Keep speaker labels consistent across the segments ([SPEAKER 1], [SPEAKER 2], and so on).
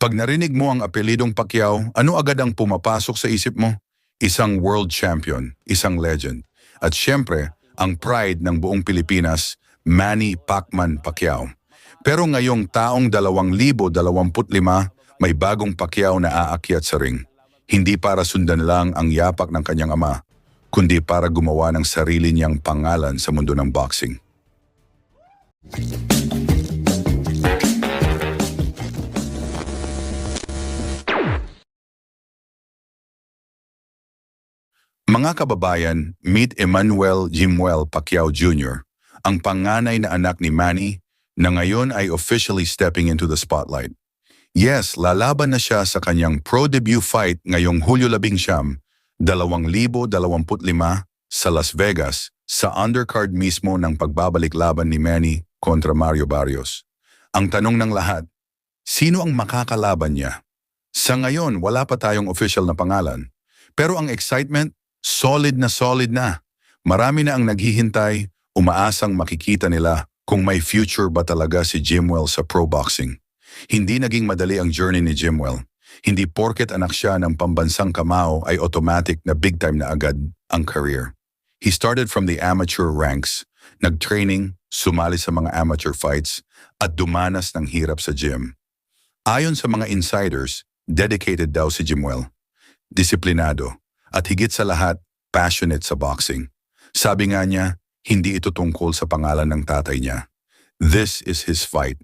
[SPEAKER 1] Pag narinig mo ang apelidong Pacquiao, ano agad ang pumapasok sa isip mo? Isang world champion, isang legend. At syempre, ang pride ng buong Pilipinas, Manny Pacman Pacquiao. Pero ngayong taong 2025, may bagong Pacquiao na aakyat sa ring. Hindi para sundan lang ang yapak ng kanyang ama, kundi para gumawa ng sarili niyang pangalan sa mundo ng boxing. Mga kababayan, meet Emmanuel Jimwell Pacquiao Jr., ang panganay na anak ni Manny na ngayon ay officially stepping into the spotlight. Yes, lalaban na siya sa kanyang pro debut fight ngayong Hulyo 11, 2025 sa Las Vegas sa undercard mismo ng pagbabalik laban ni Manny kontra Mario Barrios. Ang tanong ng lahat, sino ang makakalaban niya? Sa ngayon, wala pa tayong official na pangalan. Pero ang excitement, solid na solid na. Marami na ang naghihintay, umaasang makikita nila kung may future ba talaga si Jimwell sa pro boxing. Hindi naging madali ang journey ni Jimwell. Hindi porket anak siya ng pambansang kamao ay automatic na big time na agad ang career. He started from the amateur ranks, nag-training, sumali sa mga amateur fights, at dumanas ng hirap sa gym. Ayon sa mga insiders, dedicated daw si Jimwell. Disiplinado, at higit sa lahat, passionate sa boxing. Sabi nga niya, hindi ito tungkol sa pangalan ng tatay niya. This is his fight,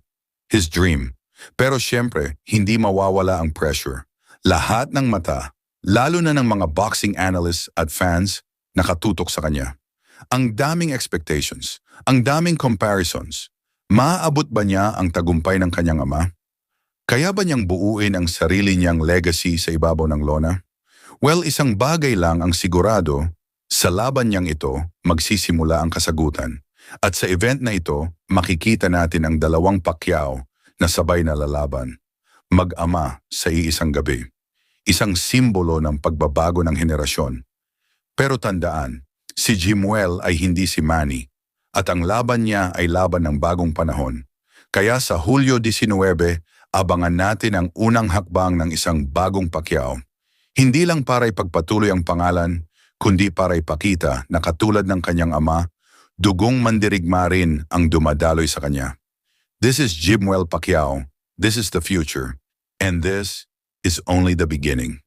[SPEAKER 1] his dream. Pero siyempre, hindi mawawala ang pressure. Lahat ng mata, lalo na ng mga boxing analysts at fans, nakatutok sa kanya. Ang daming expectations, ang daming comparisons. Maaabot ba niya ang tagumpay ng kanyang ama? Kaya ba niyang buuin ang sarili niyang legacy sa ibabaw ng lona? Well, isang bagay lang ang sigurado, sa laban niyang ito, magsisimula ang kasagutan. At sa event na ito, makikita natin ang dalawang Pacquiao na sabay na lalaban. Mag-ama sa iisang gabi. Isang simbolo ng pagbabago ng henerasyon. Pero tandaan, si Jimuel ay hindi si Manny at ang laban niya ay laban ng bagong panahon. Kaya sa Hulyo 19, abangan natin ang unang hakbang ng isang bagong Pacquiao. Hindi lang para ipagpatuloy ang pangalan, kundi para ipakita na katulad ng kanyang ama, dugong mandirigma rin ang dumadaloy sa kanya. This is Jimwell Pacquiao. This is the future. And this is only the beginning.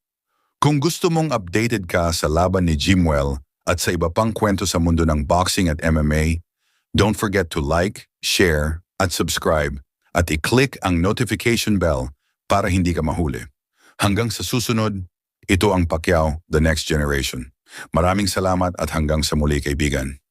[SPEAKER 1] Kung gusto mong updated ka sa laban ni Jimwell at sa iba pang kwento sa mundo ng boxing at MMA, don't forget to like, share, at subscribe at i-click ang notification bell para hindi ka mahuli. Hanggang sa susunod, ito ang Pacquiao, The Next Generation. Maraming salamat at hanggang sa muli kaibigan.